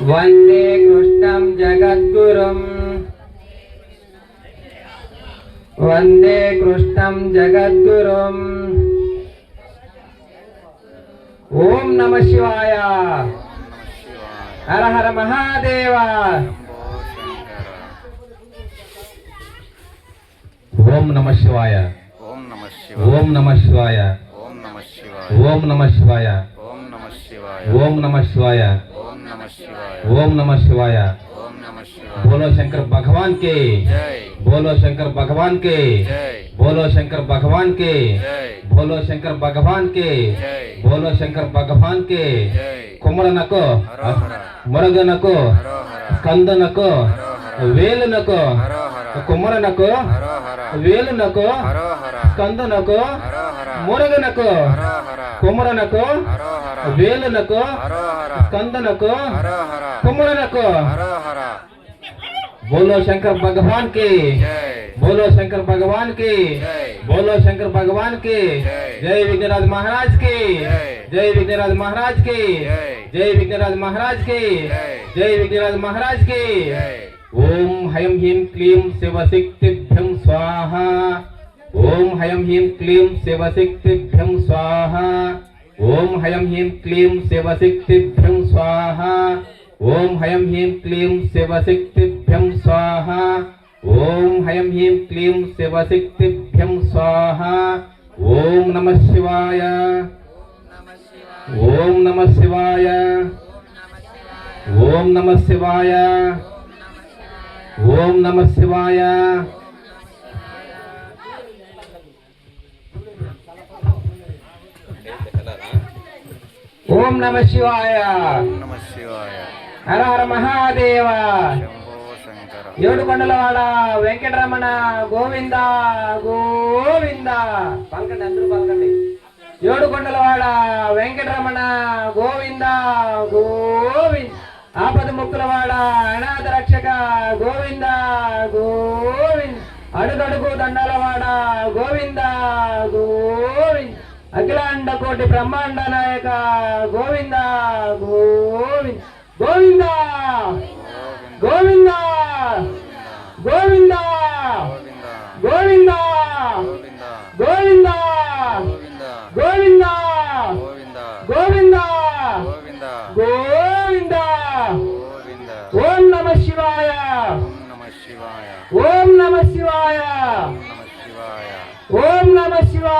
वन्दे कृष्णं जगद्गुरुम् वन्दे कृष्णं जगद्गुरुम् ॐ नमः शिवाय हर हर महादेव ఓం నమ శివాయ ఓం నమ శివాయ ఓం నమ శివాయ ఓం నమ శివాయ ఓం నమ శివాయ ఓం నమ శివాయ ओम नमः शिवाय। नमः शिवाय। बोलो शंकर भगवान के। बोलो शंकर भगवान के। बोलो शंकर भगवान के। बोलो शंकर भगवान के। बोलो शंकर भगवान के। कुमर नको। मुर्ग नको। कंद नको। वेल नको। कुमर नको। वेल नको। कंद नको। मुर्ग नको। कुमर नको। వేలునకు హరోహర స్కందనకు హరోహర కుమరనకు హరోహర बोलो शंकर भगवान के జై बोलो शंकर भगवान की జై बोलो शंकर भगवान की जय। जय विघ्नराज महाराज की जय। जय विघ्नराज महाराज की जय। जय विघ्नराज महाराज की जय। जय विघ्नराज महाराज की జై ओम हयम ह्रीं क्लीं शिवशक्तिभ्यं स्वाहा ओम हयम ह्रीं क्लीं शिवशक्तिभ्यं स्वाहा ओम हयम हिम क्लीम शिवशक्तिभ्यं स्वाहा। ओम हयम हिम क्लीम शिवशक्तिभ्यं स्वाहा। ओम हयम हिम क्लीम शिवशक्तिभ्यं स्वाहा। ओम नमः शिवाय। ओम नमः शिवाय। ओम नमः शिवाय। ओम नमः शिवाय। ఓం నమ శివాయ. హర హర మహాదేవ. ఏడుకొండలవాడ వెంకటరమణ గోవింద గోవింద. పలకండి అందరూ పలకండి. ఏడుకొండలవాడ వెంకటరమణ గోవింద గోవింద. ఆపద ముక్కులవాడ అనాథ రక్షక గోవింద గోవింద. అడుగడుగు దండాలవాడ గోవింద గోవింద. అఖిలాండ కోటి బ్రహ్మాండ నాయక గోవింద గోవింద గోవింద గోవింద గోవింద గోవింద గోవింద గోవింద గోవింద గోవింద ఓం నమ శివాయ ఓం నమ శివాయ ఓం నమ శివాయ